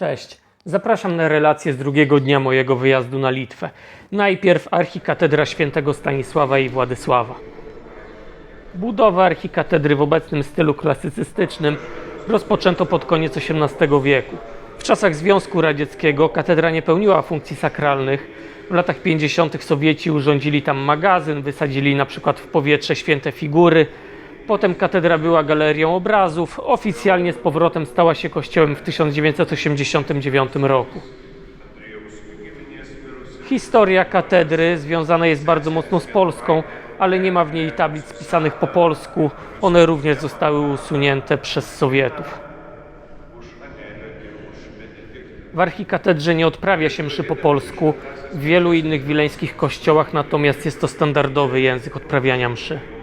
Cześć. Zapraszam na relację z drugiego dnia mojego wyjazdu na Litwę. Najpierw archikatedra świętego Stanisława i Władysława. Budowę archikatedry w obecnym stylu klasycystycznym rozpoczęto pod koniec XVIII wieku. W czasach Związku Radzieckiego katedra nie pełniła funkcji sakralnych. W latach 50. Sowieci urządzili tam magazyn, wysadzili na przykład w powietrze święte figury. Potem katedra była galerią obrazów. Oficjalnie z powrotem stała się kościołem w 1989 roku. Historia katedry związana jest bardzo mocno z Polską, ale nie ma w niej tablic pisanych po polsku. One również zostały usunięte przez Sowietów. W archikatedrze nie odprawia się mszy po polsku. W wielu innych wileńskich kościołach natomiast jest to standardowy język odprawiania mszy.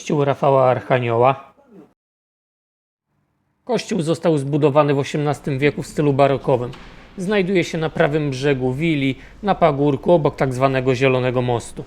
Kościół Rafała Archanioła. Kościół został zbudowany w XVIII wieku w stylu barokowym. Znajduje się na prawym brzegu Wili, na pagórku obok tak zwanego Zielonego Mostu.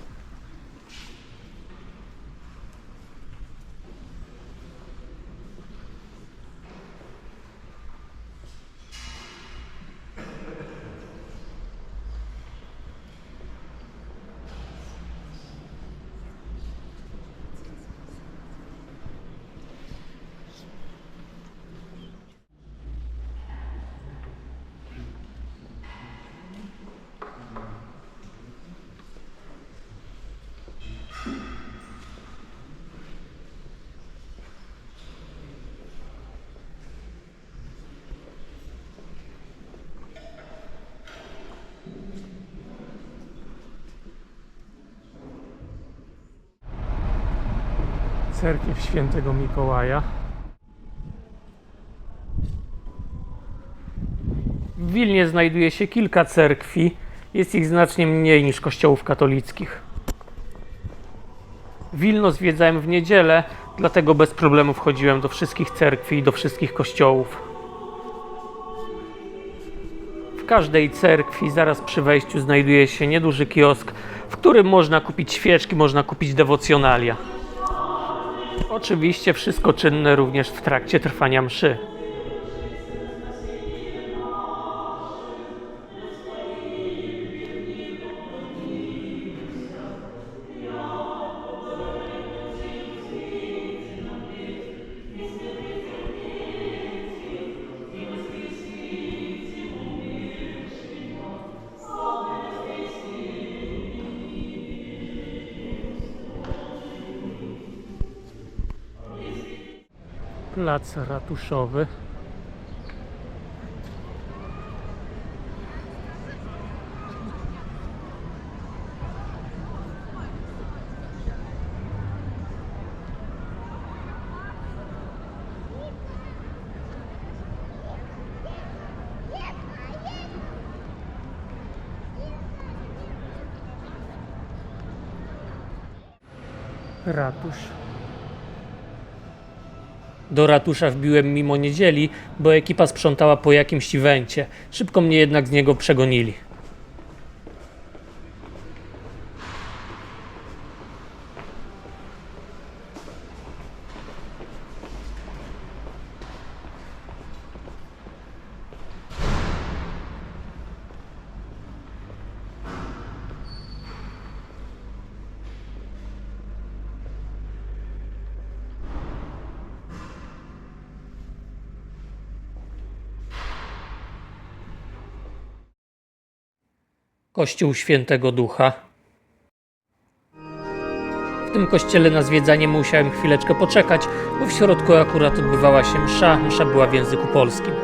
Cerkiew Świętego Mikołaja. W Wilnie znajduje się kilka cerkwi. Jest ich znacznie mniej niż kościołów katolickich. Wilno zwiedzałem w niedzielę, dlatego bez problemu wchodziłem do wszystkich cerkwi i do wszystkich kościołów. W każdej cerkwi zaraz przy wejściu znajduje się nieduży kiosk, w którym można kupić świeczki, można kupić dewocjonalia. Oczywiście wszystko czynne również w trakcie trwania mszy. Plac ratuszowy. Ratusz. Do ratusza wbiłem mimo niedzieli, bo ekipa sprzątała po jakimś evencie. Szybko mnie jednak z niego przegonili. Kościół Świętego Ducha. W tym kościele na zwiedzanie musiałem chwileczkę poczekać, bo w środku akurat odbywała się msza. Msza była w języku polskim.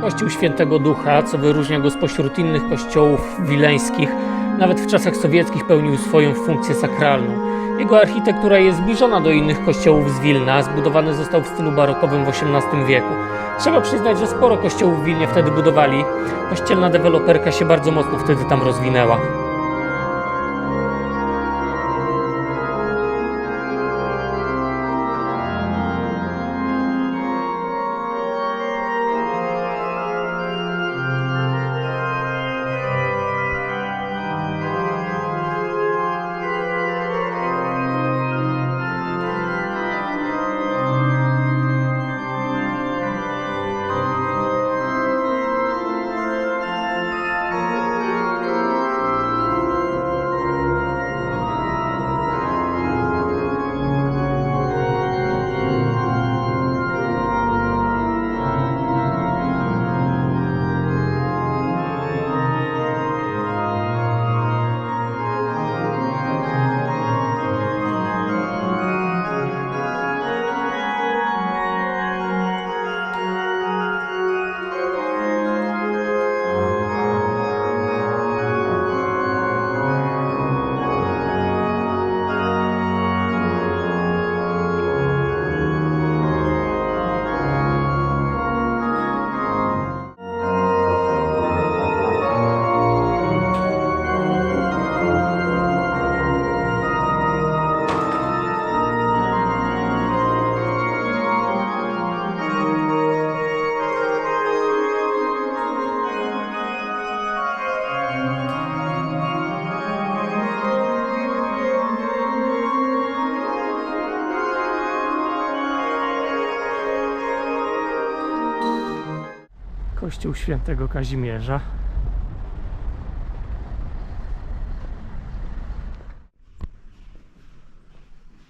Kościół Świętego Ducha, co wyróżnia go spośród innych kościołów wileńskich, nawet w czasach sowieckich pełnił swoją funkcję sakralną. Jego architektura jest zbliżona do innych kościołów z Wilna, zbudowany został w stylu barokowym w XVIII wieku. Trzeba przyznać, że sporo kościołów w Wilnie wtedy budowali. Kościelna deweloperka się bardzo mocno wtedy tam rozwinęła. Kościół Świętego Kazimierza.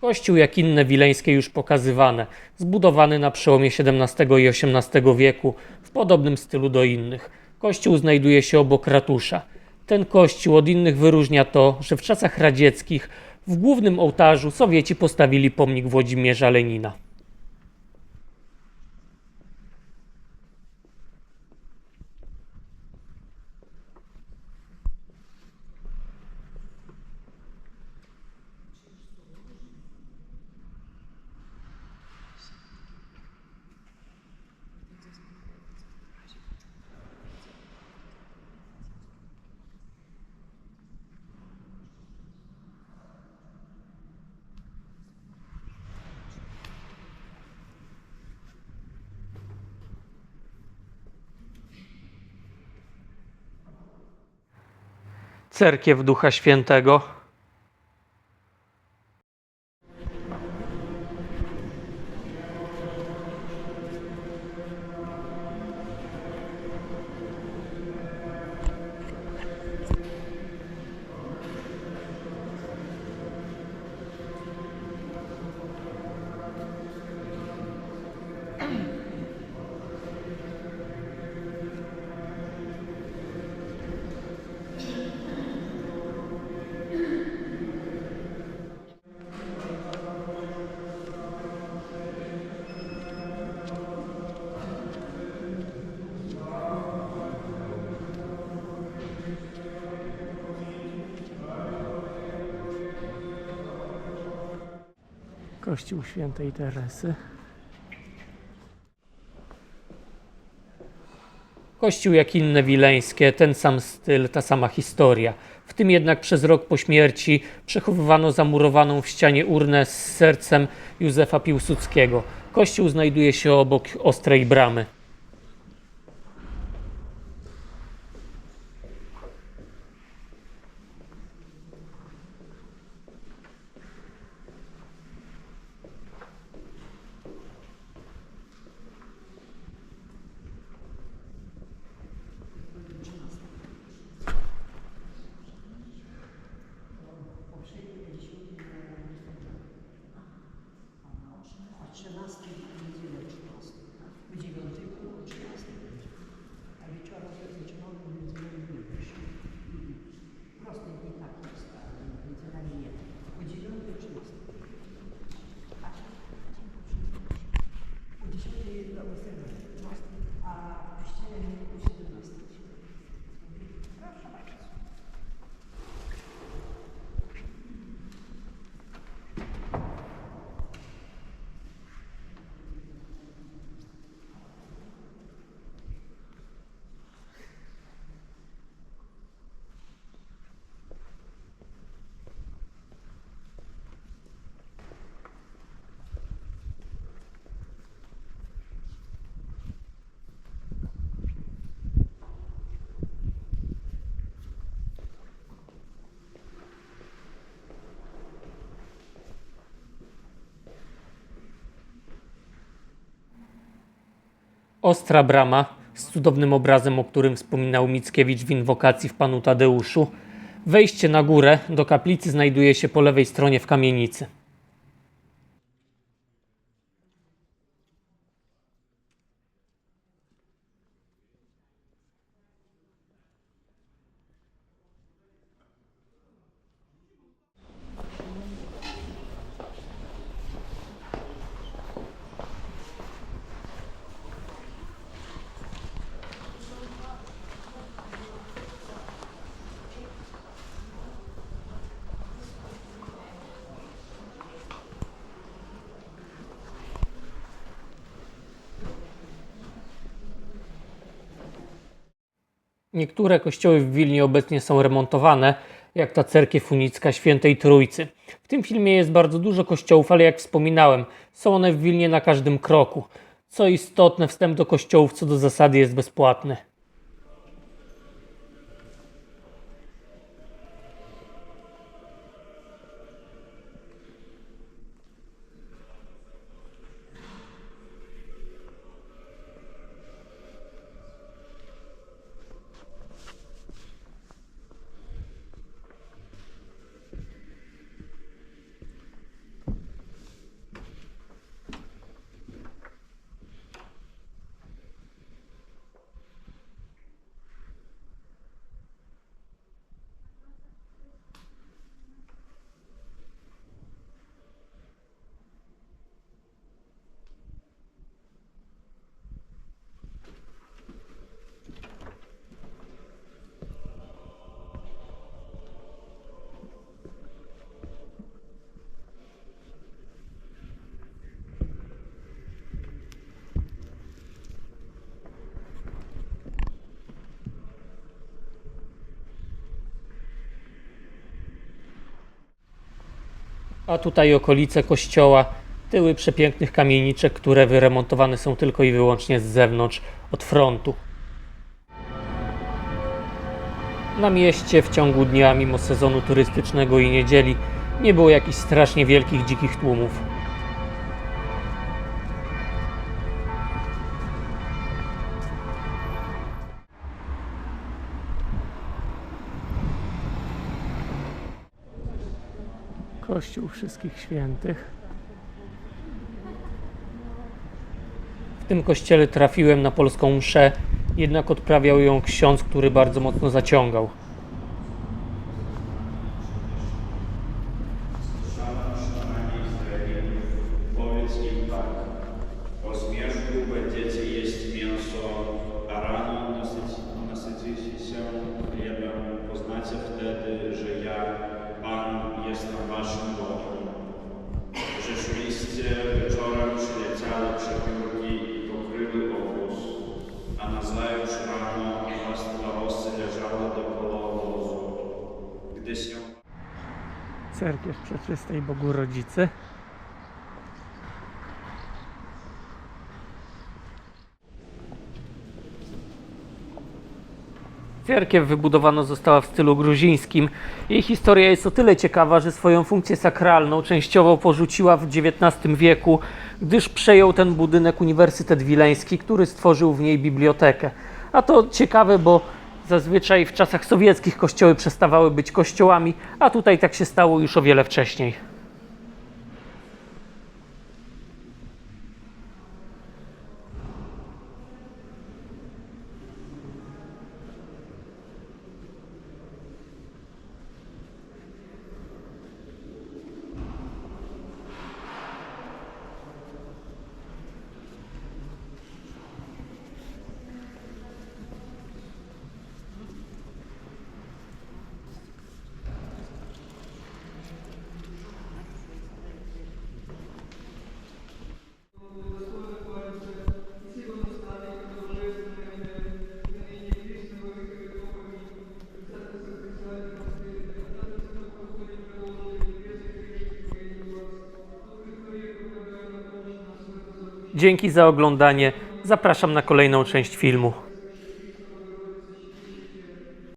Kościół, jak inne wileńskie już pokazywane, zbudowany na przełomie XVII i XVIII wieku w podobnym stylu do innych. Kościół znajduje się obok ratusza. Ten kościół od innych wyróżnia to, że w czasach radzieckich w głównym ołtarzu Sowieci postawili pomnik Włodzimierza Lenina. Cerkiew Ducha Świętego. Kościół Świętej Teresy. Kościół jak inne wileńskie, ten sam styl, ta sama historia. W tym jednak przez rok po śmierci przechowywano zamurowaną w ścianie urnę z sercem Józefa Piłsudskiego. Kościół znajduje się obok ostrej bramy. Ostra brama z cudownym obrazem, o którym wspominał Mickiewicz w inwokacji w Panu Tadeuszu. Wejście na górę do kaplicy znajduje się po lewej stronie w kamienicy. Niektóre kościoły w Wilnie obecnie są remontowane, jak ta cerkiew unicka Świętej Trójcy. W tym filmie jest bardzo dużo kościołów, ale jak wspominałem, są one w Wilnie na każdym kroku. Co istotne, wstęp do kościołów co do zasady jest bezpłatny. A tutaj okolice kościoła, tyły przepięknych kamieniczek, które wyremontowane są tylko i wyłącznie z zewnątrz, od frontu. Na mieście w ciągu dnia, mimo sezonu turystycznego i niedzieli, nie było jakichś strasznie wielkich dzikich tłumów. Wszystkich Świętych. W tym kościele trafiłem na polską mszę, jednak odprawiał ją ksiądz, który bardzo mocno zaciągał. Się Cerkiew Przeczystej Bogu Rodzicy. Cerkiew wybudowana została w stylu gruzińskim. Jej historia jest o tyle ciekawa, że swoją funkcję sakralną częściowo porzuciła w XIX wieku, gdyż przejął ten budynek Uniwersytet Wileński, który stworzył w niej bibliotekę. A to ciekawe, bo zazwyczaj w czasach sowieckich kościoły przestawały być kościołami, a tutaj tak się stało już o wiele wcześniej. Dzięki za oglądanie. Zapraszam na kolejną część filmu.